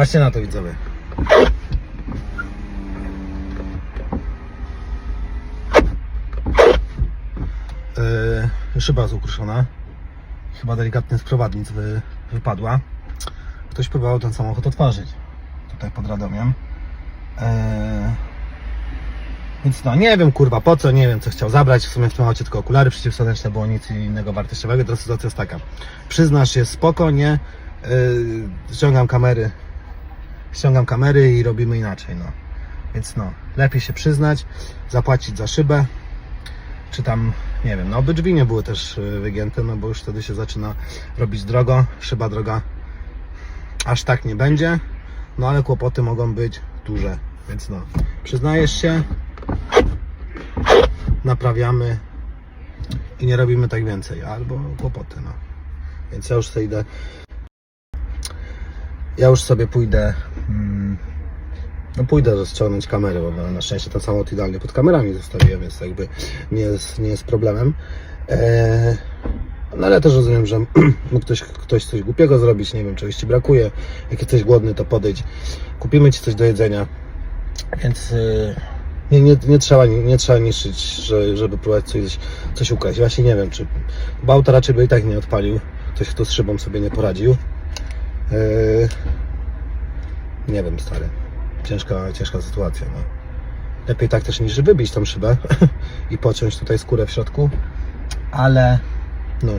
Patrzcie na to widzowie. Yy, szyba jest ukruszona. Chyba delikatnie z prowadnic wy, wypadła. Ktoś próbował ten samochód otworzyć. Tutaj pod Radomiem. Yy, więc no, nie wiem kurwa po co, nie wiem co chciał zabrać. W sumie w tym aucie tylko okulary przeciwsłoneczne, było nic innego wartościowego. Teraz sytuacja jest taka. Przyznasz się spoko, nie? Yy, ściągam kamery. Ściągam kamery i robimy inaczej, no. Więc no, lepiej się przyznać, zapłacić za szybę, czy tam, nie wiem, no oby drzwi nie były też y, wygięte, no bo już wtedy się zaczyna robić drogo, szyba droga. Aż tak nie będzie, no ale kłopoty mogą być duże, więc no, przyznajesz się, naprawiamy i nie robimy tak więcej, albo kłopoty, no. Więc ja już sobie idę, ja już sobie pójdę, mm, no pójdę rozciągnąć kamerę, bo na szczęście ten samochód idealnie pod kamerami zostawiłem, więc jakby nie jest, nie jest problemem. Eee, no ale też rozumiem, że mógł ktoś, ktoś coś głupiego zrobić, nie wiem, czegoś Ci brakuje, jak jesteś głodny, to podejdź, kupimy Ci coś do jedzenia, więc yy, nie, nie, nie, trzeba, nie, nie trzeba niszczyć, że, żeby próbować coś, coś ukraść. Właśnie nie wiem, czy, bo auto raczej by i tak nie odpalił, ktoś kto z szybą sobie nie poradził. Eee, nie wiem, stary. Ciężka, ciężka sytuacja, no. Lepiej tak też niż wybić tą szybę i pociąć tutaj skórę w środku, ale no,